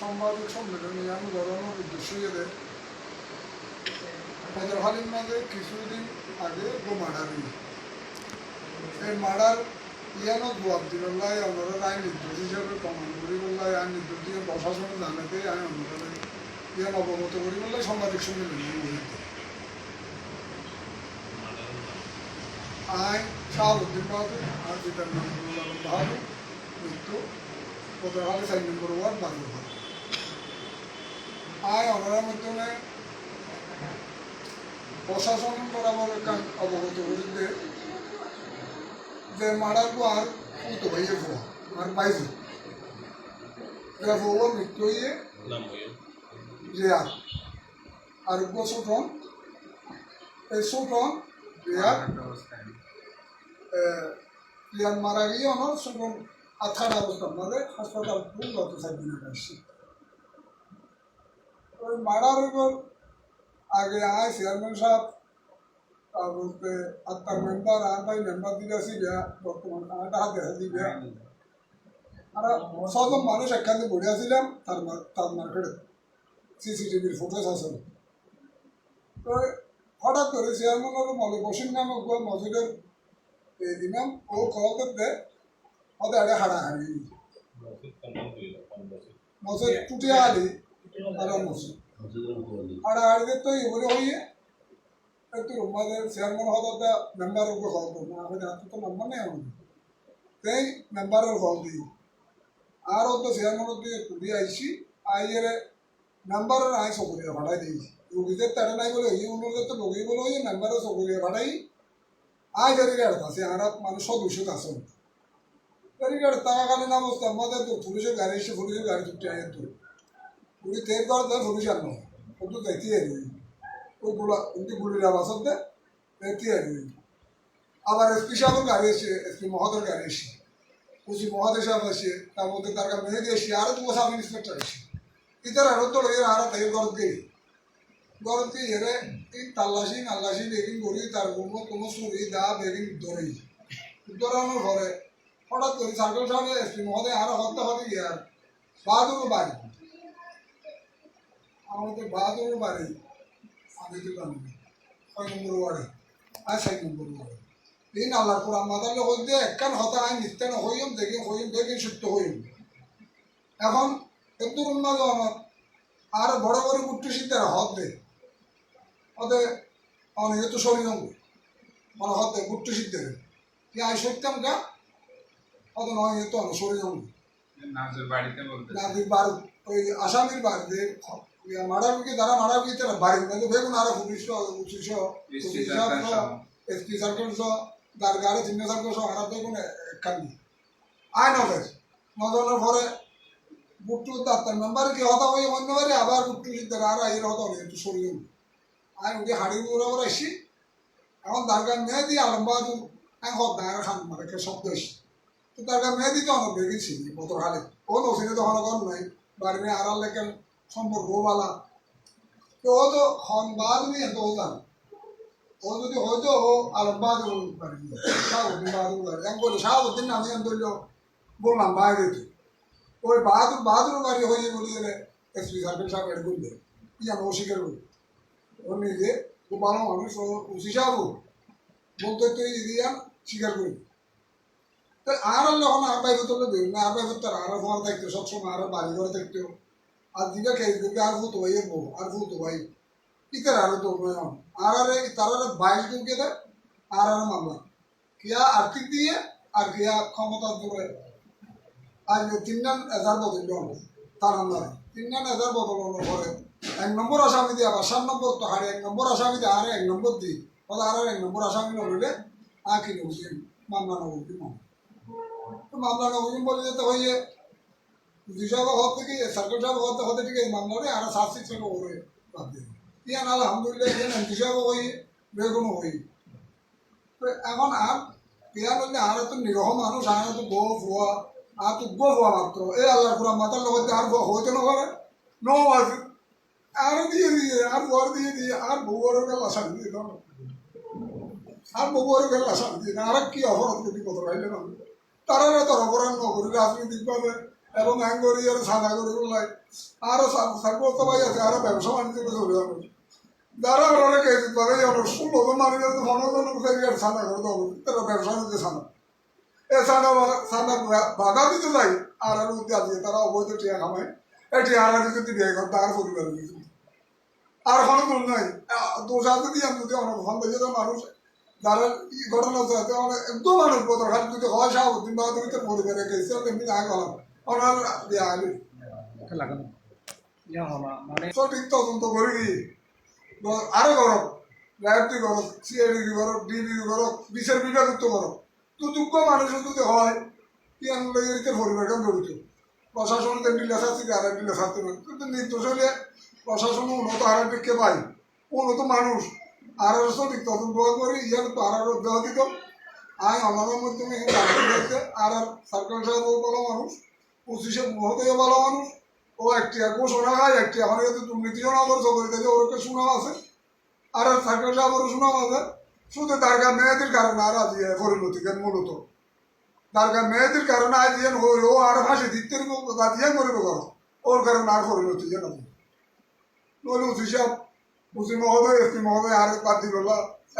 সাংবাদিক সম্মেলনে আমি গড়ানোর কিছুদিন আগে গো মার্ডার এই মার্ডার ইয়ানো জবাব দিল্লাই আমরা আইন নির্দেশ হিসাবে প্রমাণ আইন নির্দেশ দিয়ে প্রশাসনে জানাতে আইন আমরা ইয়ান অবগত করি বললাই সাংবাদিক সম্মেলনে আইন শাহাবুদ্দিন বাহাদুর আর পিতার নাম বাহাদুর মৃত্যু বদরহালি সাইন নম্বর ওয়ার্ড বাদুরহাট আয় অনারার মাধ্যমে প্রশাসন বরাবর অবগত করিতে যে মারার আর ফুটো ভাইয়ের ফোয়া আর পাইছে যে ফোয়া মৃত্যু হইয়ে হইল রেয়ার আর। ছোটন এই ছোটন রেয়ার রিয়ান মারা গিয়ে আমার সেরকম আথার অবস্থা মানে হাসপাতাল খুব গত সাত দিন আগে আসছি ওই মারার উপর আগে আয় চেয়ারম্যান সাহেব তারপরে আত্মার মেম্বার আর ভাই মেম্বার দিকে আসি বিয়া বর্তমান আমারটা হাতে হাতি বিয়া আর ছজন মানুষ একখানে বসে আসছিলাম তার মা- তার মার্কেটে সিসিটিভির ফুটেজ আছে তো হঠাৎ করে চেয়ারম্যান হলো মলে বসির নামে গোয়া মসজিদের ইমাম, ও কল করতে, ওদের আগে হাড়াহাড়ি। মসজিদ টুটিয়া আলি, আর মসজিদ। হাড়াহাড়িতে তো এগুলো হইয়ে, একটু আমাদের চেয়ারম্যান হওয়ার মেম্বারের উপর কল করব। আমাদের হাতে তো নাম্বার নেই আমাদের। তাই মেম্বারের কল দিই। আর ও তো চেয়ারম্যান দিয়ে টুটি আইসি আইয়ের মেম্বারের আই সকুরিয়া ভাড়াই দিয়েছি রুগীদের তারা নাই বলে, এই অনুরোধে তো রোগী বলে হইয়ে মেম্বারের সকুরিয়া ভাড়াই। আয় ব্যারিকেড আছে আর মানুষ সদস্য আছে ব্যারিকেড থাকাকালীন অবস্থা আমাদের তো পুলিশের গাড়ি এসে পুলিশের গাড়ি ছুটে আয় তো। পুলিশ তেল করার দেয় পুলিশ আর নয়। ও তো দেখতে আনি ওই গুলা কিন্তু গুলির আওয়াজ হতে দেখতে আনি আবার এসপি সাহেবের গাড়ি এসে এসপি মহাদের গাড়ি এসে। ওসি মহাদেশ সাহেব এসে, তার মধ্যে তার মেহেদি এসে, আরও দু সাব ইন্সপেক্টর এসে। তো লইয়ে আর তাই গরত গেই গরত গিয়ে এরে এই তাল্লাশি নাল্লাশি বেগিন করি তার কোনো কোনো সুরি দা বেগিন ধরেই ধরানোর পরে হঠাৎ করে সার্কেল সাহেব এসপি মহোদয় আরও হবে ইয়ার বাহাদুর বাড়ি আমাদের বাহাদুর বাড়ি আমি তো জানি। ছয় নম্বর ওয়ার্ডে আর সাত নম্বর ওয়ার্ডে এই নালার পর আমাদের লোক দিয়ে একখান হতা আই নিত্য হইম দেখি হইম দেখি সত্য হইম এখন আমার আর বড় বড় ওদের অনেক তো শরীর মানে হত দে কুট্টু সিদ্ধারে কি আই সত্যম কা ওদের নয় তো অনেক শরীর নাজুর বার ওই আসামির বাড়িতে মারাবিকে দ্বারা মারাবি তারা বাড়ি মানে বেগুন আর পুলিশ পুলিশ এসপি সার্কেল সহ। তার গাড়ি চিহ্ন সার্কেল সহ আর বেগুন কান্দি আয় নজর নজরের পরে বুট্টু ডাক্তার মেম্বার কি হতা হয়ে অন্য বাড়ি আবার বুট্টু সিদ্ধার আর আইয়ের হতা হয়ে একটু সরিয়ে আয় উঠে হাড়ি উড়ে ওরা আসি। এখন দারগা মেয়ে দিয়ে আলম বাহাদুর আমি হত দাঁড়া খান মানে শব্দ এসে তো তার কাছে মেয়ে দিতে অনেক বেগেছি কত হালে ও নসিনে তখন কর নাই। বাড়ি মেয়ে আড়াল লেখেন, সম্পর্ক বালা তো ও তো হন বাদ নিয়ে তো জান ও যদি হয়তো ও আলম বাহাদুর বাড়ি শাহাবুদ্দিন বাহাদুর বাড়ি। আমি বলি শাহাবুদ্দিন আমি আমি বললাম, বাইরে তো। ওই বাহাদুর বাহাদুর বাড়ি হয়ে বলি গেলে এসপি সার্কেল সাহেব এটা বললে কি জানো ও স্বীকার করি ও নিজে খুব ভালো মানুষ, ও ওসি সাহেব বলতে তো দিয়া স্বীকার করি। আর যখন আর বাইরে তো না, আর বাইরে তো আর ঘর থাকতো সবসময় আর বাড়ি ঘরে থাকতো আর দিকে খেয়ে দিকে আর ভূত ভাই বউ আর ভূত ভাই ইতার আর তো আর আর তার বাইশ দিকে দেয়? আর আর মামলা। কিয়া আর্থিক দিয়ে, আর কিয়া ক্ষমতা দূরে আর তিনজন এজার বদল তার আন্দারে তিনজন এজার বদল পরে, এক নম্বর আসামি দিয়ে আবার সাত নম্বর তো হারে, এক নম্বর আসামি দিয়ে আর এক নম্বর দিই ওদের আর এক নম্বর আসামি নবলে আর কি নবুঝি মামলা মামলা তো মামলা নবীন বলে যেতে হইয়ে দুইসব হওয়ার থেকে, সার্কেল সাহেব হতে হতে ঠিক আছে মামলা রে আর শাস্তি ছিল ওরে বাদ দিয়ে। ইয়ান আলহামদুলিল্লাহ ইয়ান দুইসব হই বেগুনো হই এখন আর ইয়ান হলে আর তো নিরহ মানুষ, আর তো বউ ফুয়া আর তো মাত্র। এই আল্লাহ পুরা মাতার লগত আর হইতে না পারে। নো আছে আর দিয়ে দিয়ে, আর বর দিয়ে দিয়ে, আর বউয়ের গেল দিয়ে দাও। আর বউয়ের গেল শান্তি না আর কি অপরাধ যদি কত রাইলে না। তারা তোর অপরাধ নকরি রাজনৈতিকভাবে এবং অ্যাঙ্গরি আর সাদা করে লাই আরও সার্বত ভাই আছে, আরও ব্যবসা বাণিজ্য চলে যাবে। যারা ওরা কে পারে যেন ষোলো জন মানুষ ফেরিয়ার সাদা করে তারা ব্যবসা নিতে সাদা। এ সাদা সাদা বাধা দিতে যাই আর তারা অবৈধ টিয়া খামায়। এই টিয়া আর যদি বিয়ে করতে আর পরিবারের কিছু আর কোনো দোষ নাই। দোষ আছে দিয়ে আমি যদি অনেক ফোন দিয়েছে মানুষ যারা ই ঘটনা অনেক একদম মানুষ যদি হয় পরিবারে গেছে তেমনি না গেলাম। ওনার বিয়া হলি লাগানো হলা মানে সঠিক তদন্ত করি আরও করো। লাইফটি করো সিআইডি করো ডিবি করো বিচার বিভাগত্ব করো। তো দুঃখ মানুষের যদি হয় আনলে এতে পরিবারটা জড়িত। প্রশাসন তেমনি লেখাচ্ছি আর একটি লেখাতে কিন্তু নির্দোষ হলে প্রশাসন উন্নত আর একটি পাই উন্নত মানুষ আর সঠিক তদন্ত করে ইয়ার তো আর আরও দেওয়া দিত আই আমাদের মাধ্যমে আর আর সরকার সাহেব ভালো মানুষ পঁচিশে মহোদয় ভালো মানুষ, ও একটি আর ঘোষণা হয় একটি আমার কাছে দুর্নীতিও না করে দিয়েছে ওরকে শোনা আছে। আর সরকার সাহেবেরও শোনা আছে। শুধু দারগা মেয়েদের কারণে আর আজ পরিণতি কেন মূলত। দারগা মেয়েদের কারণে আজ হই ও আর ফাঁসি দিতে দিয়ে করিব করো ওর কারণে আর পরিণতি যেন নইলে উঠি সাহেব উচি মহোদয় এসপি মহোদয় আর বাদ দিল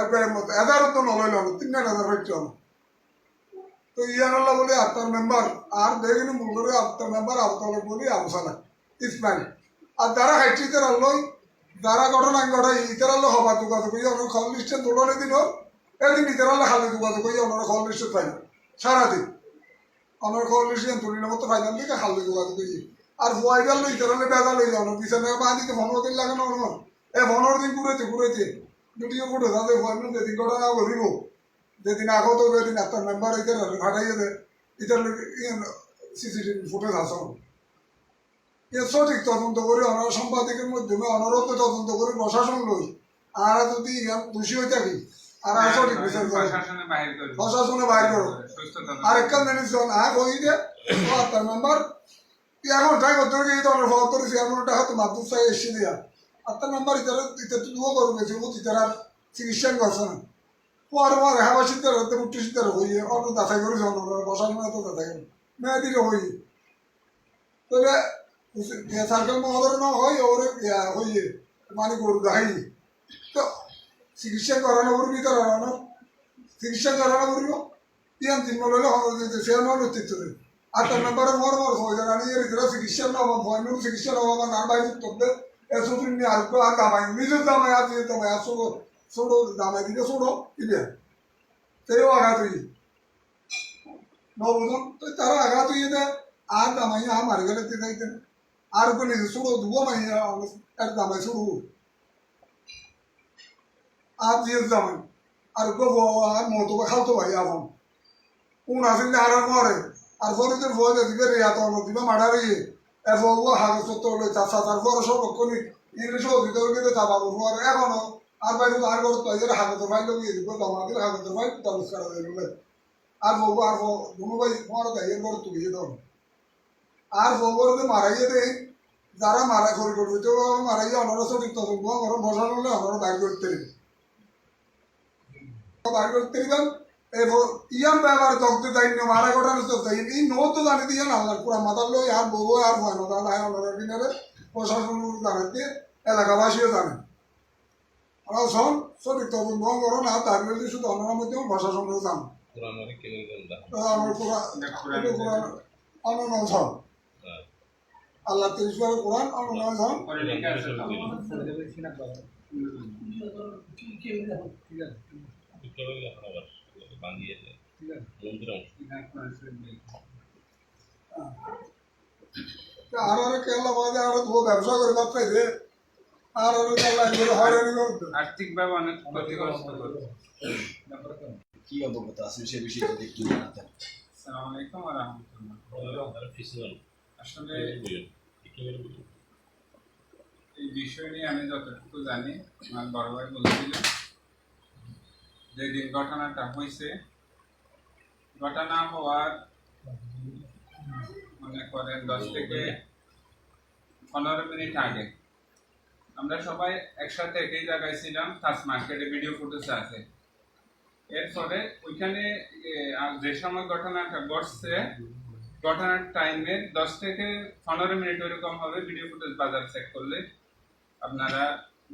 একবারের মতো এগারো তো নলইল তিন হাজার হইতে হলো। তো ইয়ানাল্লাহ বলে, আপনার মেম্বার আর দেখিনি মূল করে আপনার মেম্বার আবতালে বলি আবসালা ইসমাইল। আর যারা হাইট্রিতে আনলই যারা ঘটনা ঘটাই ইতারাল্লো হবা যোগাযোগ করি অনেক খল লিস্টে তোলনে দিন এদিন ইতারাল্লো খালি যোগাযোগ করি অনেক খল লিস্টে পাই সারাদিন। অনেক খল লিস্টে তুলি নেব তো ফাইনাল দিকে খালি যোগাযোগ করি আর ভয় গেল ইতারালে বেজা লই যাও বিছানা বাঁধিতে ভনর দিন লাগে না অনর এ ভনর দিন ঘুরেছে ঘুরেছে। ভিডিও ফুটে তাদের ভয় যেদিন ঘটনা ঘটিব যেদিন আগত যেদিন একটা মেম্বার ইতার ফাটাইয়ে দেয় ইতার সিসিটিভি ফুটেজ আসন এ সঠিক তদন্ত করে অনার সাংবাদিকের মাধ্যমে অনরত তদন্ত করে প্রশাসন লই। আর যদি দোষী হয়ে থাকি আর আর সঠিক বিচার করে প্রশাসনে বাইর করো। আর একটা জিনিস যখন আগ হই দে তার মেম্বার এখন ট্রাই করতে হবে এই ধরনের ফল করেছি এমনটা হয়তো মাধ্যম চাই এসে দেয়া। আর তার মেম্বার ইতারা ইতার তো দুও করবে যে বুঝি তারা চিকিৎসা করছে না। পর পর হেবা সিদ্ধার হতে উচ্চ সিদ্ধার হইয়ে অন্য করে জন প্রশাসন এত দাসাই করে মেয়েদির হইয়ে। তবে সার্কেল মহোদয় না হয় ওর হইয়ে মানে গরু দাহাই তো চিকিৎসা করানো করবি করানো চিকিৎসা করানো করব ইয়ান তিন লইলে সে আমার নেতৃত্ব দেবে আর তার নাম্বারে মর মর হয়ে যাবে আমি এর ভিতরে চিকিৎসার অভাব ভয় নুন চিকিৎসার অভাব আর নার বাইরে তবে এসব নিয়ে আর আর দামাই নিজের দামাই আর দিয়ে দামাই আর ছোটো ছোটো দামাই দিলে ছোটো ইবে সেও আঘাত হই নবজন তো তারা আঘাত হইয়ে দেয় আর দামাই আর মারি গেলে দিতে দিতে আর কোনো ছোটো দুবো মাই আর দামাই ছোটো আর আর গো আর মতো খালতো ভাই এখন কোন আসিল আর মরে আর পরে যে ভয় দিবে রে অন্য দিবে মারা রে এরপর ও হাগজ পত্র লই চাষা তারপর সব কোনি ইংলিশ অধিকার কিন্তু তা বাবু আর এখনও আর আর হয় যে ভাই লগিয়ে দিব আমাদের হাগজ ভাই তালুস করা দেবে আর বউ আর ভাই মরে দেয় এরপর তুলিয়ে দাও আর বউর যে মারাইয়ে দেয় যারা মারা করে করবে তো মারাইয়ে অনারা সঠিক তদন্ত আমার বসানো হলে অনারা বাইর করতে দিবে বাইর করতে দিবেন এরপর ইয়ান ব্যবহার দগ্ধ দায়িত্ব মারা ঘটানো তো তাই এই নত জানি দিয়ে না আমার পুরা লোক আর বউ আর ভয় না তাহলে অনারা কিনারে প্রশাসন জানাতে এলাকাবাসীও জানে। আমরা শোন সঠিক তদন্ত করো না তার মধ্যে শুধু অনার মধ্যে প্রশাসনও জানো। কোরআন অনেক কিনে দেন না আমার পুরা আল্লাহ তিরিশ বার কোরআন আছে আছে হয়ে আছে লিখে আছে, লিখে। আর আর কেলা বাদে আর তো ব্যবসা করে বাচ্চা দে আর আর কেলা করে হয়রানি করতে আর্থিকভাবে অনেক ক্ষতিগ্রস্ত করবে কি অবগত আছেন সে বিষয়ে যদি একটু জানাতেন? আসসালামু আলাইকুম ওয়া রাহমাতুল্লাহ। আসলে এই বিষয় নিয়ে আমি যতটুকু জানি, আমার বড় ভাই ঘটনাটা হয়েছে ঘটনা হওয়ার মনে করেন দশ থেকে পনেরো মিনিট আগে। আমরা সবাই একসাথে একই জায়গায় ছিলাম ফার্স্ট মার্কেটে ভিডিও ফুটেজ আছে। এরপরে ওইখানে যে সময় ঘটনাটা ঘটছে ঘটনার টাইমে দশ থেকে পনেরো মিনিট ওরকম হবে ভিডিও ফুটেজ বাজার চেক করলে। আপনারা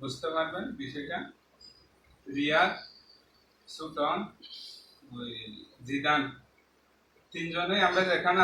বুঝতে পারবেন বিষয়টা। রিয়া সুটন ওই জিদান তিনজনে আমরা যেখানে